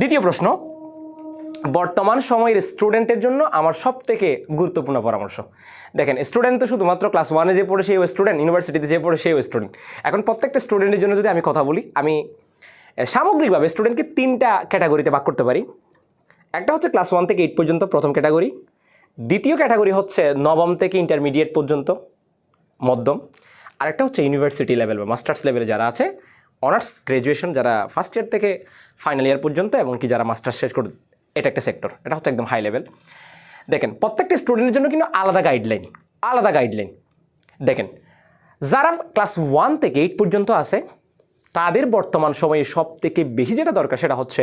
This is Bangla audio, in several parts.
দ্বিতীয় প্রশ্ন, বর্তমান সময়ের স্টুডেন্টের জন্য আমার সব থেকে গুরুত্বপূর্ণ পরামর্শ। দেখেন, স্টুডেন্ট তো শুধুমাত্র ক্লাস ওয়ানে যে পড়ে সেই স্টুডেন্ট, ইউনিভার্সিটিতে যে পড়ে সেই স্টুডেন্ট। এখন প্রত্যেকটা স্টুডেন্টের জন্য যদি আমি কথা বলি, আমি সামগ্রিকভাবে স্টুডেন্টকে তিনটা ক্যাটাগরিতে ভাগ করতে পারি। একটা হচ্ছে ক্লাস ওয়ান থেকে এইট পর্যন্ত প্রথম ক্যাটাগরি। দ্বিতীয় ক্যাটাগরি হচ্ছে নবম থেকে ইন্টারমিডিয়েট পর্যন্ত, মধ্যম। আরেকটা হচ্ছে ইউনিভার্সিটি লেভেল বা মাস্টার্স লেভেলে যারা আছে অনার্স গ্র্যাজুয়েশন যারা ফার্স্ট ইয়ার থেকে ফাইনাল ইয়ার পর্যন্ত এবং কি যারা মাস্টার্স শেষ করে এটা একটা সেক্টর এটা হচ্ছে একদম হাই লেভেল দেখেন, প্রত্যেকটা স্টুডেন্টের জন্য কিন্তু আলাদা গাইডলাইন আলাদা গাইডলাইন দেখেন, যারা ক্লাস ওয়ান থেকে এইট পর্যন্ত আছে, তাদের বর্তমান সময়ে সব থেকে বেশি যেটা দরকার সেটা হচ্ছে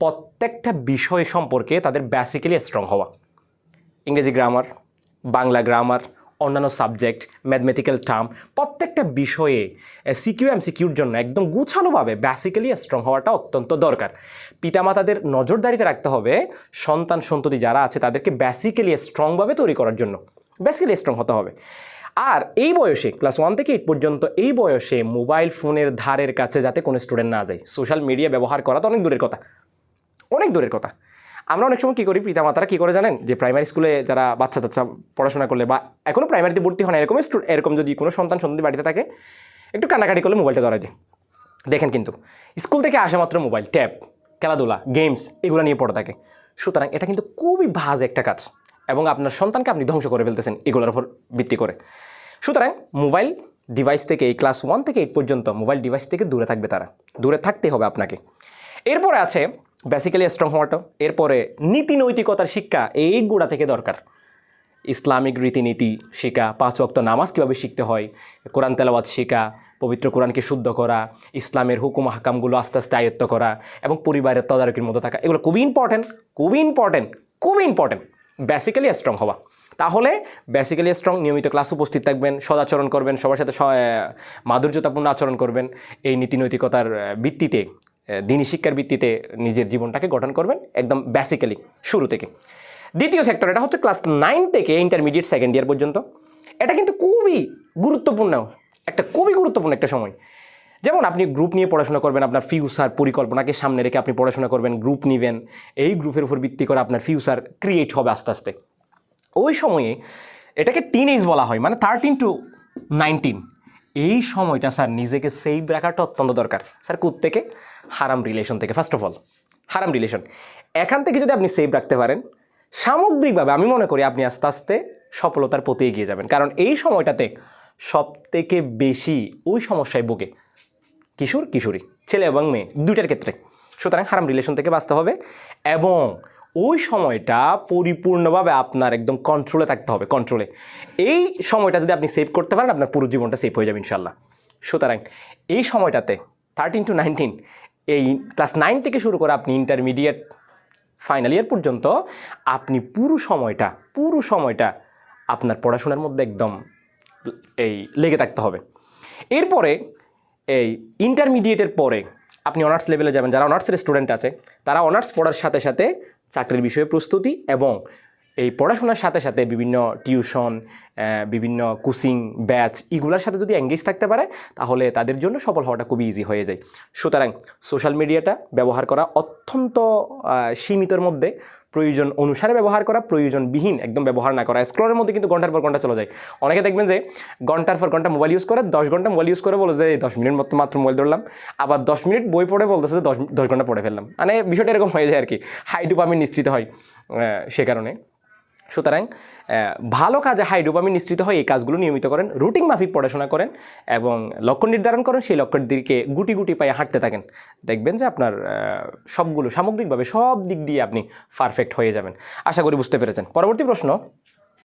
প্রত্যেকটা বিষয় সম্পর্কে তাদের বেসিক্যালি স্ট্রং হওয়া। ইংরেজি গ্রামার বাংলা গ্রামার অন্যান্য সাবজেক্ট ম্যাথমেটিক্যাল টার্ম প্রত্যেকটা বিষয়ে সিকিউ এম সিকিউর জন্য একদম গুছানোভাবে বেসিক্যালি স্ট্রং হওয়াটা অত্যন্ত দরকার। পিতামাতাদের নজরদারিতে রাখতে হবে সন্তান সন্ততি যারা আছে তাদেরকে বেসিক্যালি স্ট্রংভাবে তৈরি করার জন্য। বেসিক্যালি স্ট্রং হতে হবে। আর এই বয়সে ক্লাস ওয়ান থেকে এইট পর্যন্ত এই বয়সে মোবাইল ফোনের ধারের কাছে যাতে কোনো স্টুডেন্ট না যায়। সোশ্যাল মিডিয়া ব্যবহার করা তো অনেক দূরের কথা। অনেক দূরের কথা। আমরা অনেক সময় কী করি, পিতামাতারা কী করে জানেন? যে প্রাইমারি স্কুলে যারা বাচ্চা টাচ্চা পড়াশোনা করলে বা এখনও প্রাইমারিতে ভর্তি হয় না, এরকম এরকম যদি কোনো সন্তান সন্ততি বাড়িতে থাকে, একটু কান্নাকাটি করলে মোবাইলটা ধরাই দিই দেখেন কিন্তু স্কুল থেকে আসা মাত্র মোবাইল ট্যাব খেলাধুলা গেমস এগুলো নিয়ে পড়ে থাকে। সুতরাং এটা কিন্তু খুবই ভাজ একটা কাজ এবং আপনার সন্তানকে আপনি ধ্বংস করে ফেলতেছেন এগুলোর উপর ভিত্তি করে। সুতরাং মোবাইল ডিভাইস থেকে এই ক্লাস ওয়ান থেকে এইট পর্যন্ত মোবাইল ডিভাইস থেকে দূরে থাকবে তারা। দূরে থাকতে হবে আপনাকে। এরপরে আছে বেসিক্যালি স্ট্রং হওয়াটা এরপরে নীতি নৈতিকতার শিক্ষা এই গোড়া থেকে দরকার। ইসলামিক রীতিনীতি শেখা, পাঁচ ওয়াক্ত নামাজ কীভাবে শিখতে হয়, কোরআন তেলাওয়াত শেখা, পবিত্র কোরআনকে শুদ্ধ করা, ইসলামের হুকুম হাকামগুলো আস্তে আস্তে আয়ত্ত করা, এবং পরিবারের তদারকির মতো থাকা, এগুলো খুবই ইম্পর্টেন্ট খুবই ইম্পর্টেন্ট খুবই ইম্পর্টেন্ট বেসিক্যালি স্ট্রং হওয়া। তাহলে বেসিক্যালি স্ট্রং নিয়মিত ক্লাস উপস্থিত থাকবেন, সদাচরণ করবেন, সবার সাথে মাধুর্যতাপূর্ণ আচরণ করবেন। এই নীতি নৈতিকতার ভিত্তিতে দিনী শিক্ষার ভিত্তিতে নিজের জীবনটাকে গঠন করবেন একদম বেসিক্যালি শুরু থেকে। দ্বিতীয় সেক্টর এটা হচ্ছে ক্লাস নাইন থেকে ইন্টারমিডিয়েট সেকেন্ড ইয়ার পর্যন্ত। এটা কিন্তু খুবই গুরুত্বপূর্ণ, একটা খুবই গুরুত্বপূর্ণ একটা সময়। যেমন আপনি গ্রুপ নিয়ে পড়াশোনা করবেন, আপনার ফিউচার পরিকল্পনাকে সামনে রেখে আপনি পড়াশোনা করবেন গ্রুপ নেবেন, এই গ্রুপের উপর ভিত্তি করে আপনার ফিউচার ক্রিয়েট হবে আস্তে আস্তে। ওই সময়ে এটাকে টিন এজ বলা হয় মানে থার্টিন টু নাইনটিন এই সময়টা স্যার নিজেকে সেভ রাখাটা অত্যন্ত দরকার। স্যার কুত থেকে হারাম রিলেশন থেকে ফার্স্ট অফ অল হারাম রিলেশন এখান থেকে যদি আপনি সেভ রাখতে পারেন, সামগ্রিকভাবে আমি মনে করি আপনি আস্তে আস্তে সফলতার পথে এগিয়ে যাবেন। কারণ এই সময়টাতে সব থেকে বেশি ওই সমস্যায় ভোগে কিশোর, কিশোরী, ছেলে এবং মেয়ে, দুইটার ক্ষেত্রে। সুতরাং হারাম রিলেশন থেকে বাঁচতে হবে এবং ওই সময়টা পরিপূর্ণভাবে আপনার একদম কন্ট্রোলে থাকতে হবে কন্ট্রোলে এই সময়টা যদি আপনি সেভ করতে পারেন, আপনার পুরো জীবনটা সেভ হয়ে যাবে ইনশাল্লাহ সুতরাং এই সময়টাতে থার্টিন টু নাইনটিন এই ক্লাস নাইন থেকে শুরু করে আপনি ইন্টারমিডিয়েট ফাইনাল ইয়ার পর্যন্ত আপনি পুরো সময়টা পুরো সময়টা আপনার পড়াশোনার মধ্যে একদম এই লেগে থাকতে হবে। এরপরে এই ইন্টারমিডিয়েটের পরে আপনি অনার্স লেভেলে যাবেন। যারা অনার্সের স্টুডেন্ট আছে, তারা অনার্স পড়ার সাথে সাথে চাকরির বিষয়ে প্রস্তুতি এবং এই পড়াশোনার সাথে সাথে বিভিন্ন টিউশন বিভিন্ন কোচিং, ব্যাচ এগুলোর সাথে যদি এঙ্গেজ থাকতে পারে, তাহলে তাদের জন্য সফল হওয়াটা খুবই ইজি হয়ে যায়। সুতরাং সোশ্যাল মিডিয়াটা ব্যবহার করা অত্যন্ত সীমিতর মধ্যে প্রয়োজন অনুসারে ব্যবহার করা, প্রয়োজনবিহীন একদম ব্যবহার না করা। স্ক্রলের মধ্যে কিন্তু ঘণ্টার পর ঘণ্টা চলে যায়। অনেকে দেখবেন যে ঘণ্টার পর ঘণ্টা মোবাইল ইউজ করে, দশ ঘণ্টা মোবাইল ইউজ করে বলে যে দশ মিনিট মতো, মাত্র মোবাইল ধরলাম। আবার দশ মিনিট বই পড়ে বলতেছে যে, দশ দশ ঘণ্টা পড়ে ফেললাম। মানে বিষয়টা এরকম হয়ে যায় আর কি। হাই আমি নিশ্চিত হয় সে কারণে। সুতরাং ভালো কাজে হাই ডোপামিন নিশ্চিত হয় এই কাজগুলো নিয়মিত করেন, রুটিন মাফিক পড়াশোনা করেন এবং লক্ষ্য নির্ধারণ করেন, সেই লক্ষ্যের দিকে গুটি গুটি পায়ে হাঁটতে থাকেন। দেখবেন যে আপনার সবগুলো সামগ্রিকভাবে সব দিক দিয়ে আপনি পারফেক্ট হয়ে যাবেন। আশা করি বুঝতে পেরেছেন। পরবর্তী প্রশ্ন